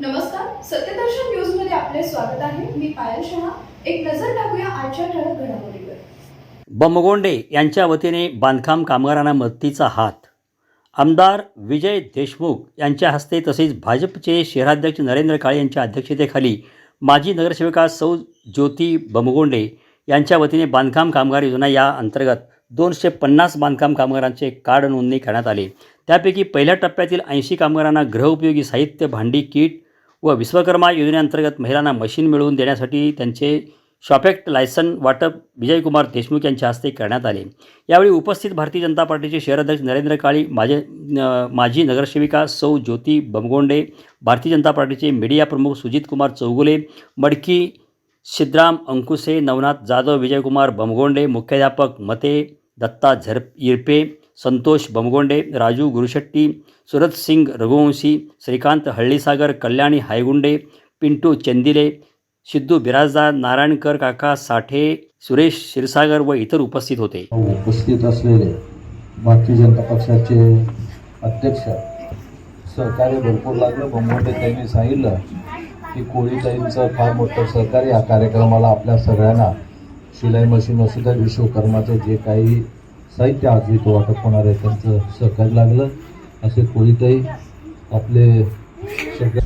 नमस्कार सत्यदर्शन न्यूजमध्ये आपले स्वागत आहे. मी पायल शहा. एक नजर टाकूया आजच्या ठळक घडामोडीवर. बमगोंडे यांच्या वतीने बांधकाम कामगारांना मदतीचा हात. आमदार विजय देशमुख यांच्या हस्ते तसेच भाजपचे शहराध्यक्ष नरेंद्र काळे यांच्या अध्यक्षतेखाली माजी नगरसेविका सौ ज्योती बमगोंडे यांच्या वतीने बांधकाम कामगार योजना या अंतर्गत दोनशे पन्नास बांधकाम कामगारांचे कार्ड नोंदणी करण्यात आले. त्यापैकी पहिल्या टप्प्यातील ऐंशी कामगारांना गृहउपयोगी साहित्य भांडी किट व विश्वकर्मा योजनेअंतर्गत महिलांना मशीन मिळवून देण्यासाठी त्यांचे शॉपेक्ट लायसन वाटप विजयकुमार देशमुख यांच्या हस्ते करण्यात आले. यावेळी उपस्थित भारतीय जनता पार्टीचे शहराध्यक्ष नरेंद्र काळी माझे माजी नगरसेविका सौ ज्योती बमगोंडे भारतीय जनता पार्टीचे मीडिया प्रमुख सुजितकुमार चौगुले मडकी सिद्धराम अंकुसे नवनाथ जाधव विजयकुमार बमगोंडे मुख्याध्यापक मते दत्ता झर इरपे संतोष बमगोंडे राजू गुरुशेट्टी सुरत सिंग रघुवंशी श्रीकांत हळ्ळीसागर कल्याणी हायगुंडे पिंटू चंदिले सिद्धू बिराजदार नारायणकर काका साठे सुरेश क्षीरसागर व इतर उपस्थित होते उपस्थित असलेले भारतीय जनता पक्षाचे अध्यक्ष सहकार्य भरपूर लागलं बंबोटे त्यांनी सांगितलं की कोळीताईंचं फार मोठं सहकार्य या कार्यक्रमाला आपल्या सगळ्यांना शिलाई मशीन असू द्या विश्वकर्माचं जे काही साहित्य आज इथं वाटप होणार आहे. त्यांचं सहकार्य लागलं. असे कोणीतही आपले सगळे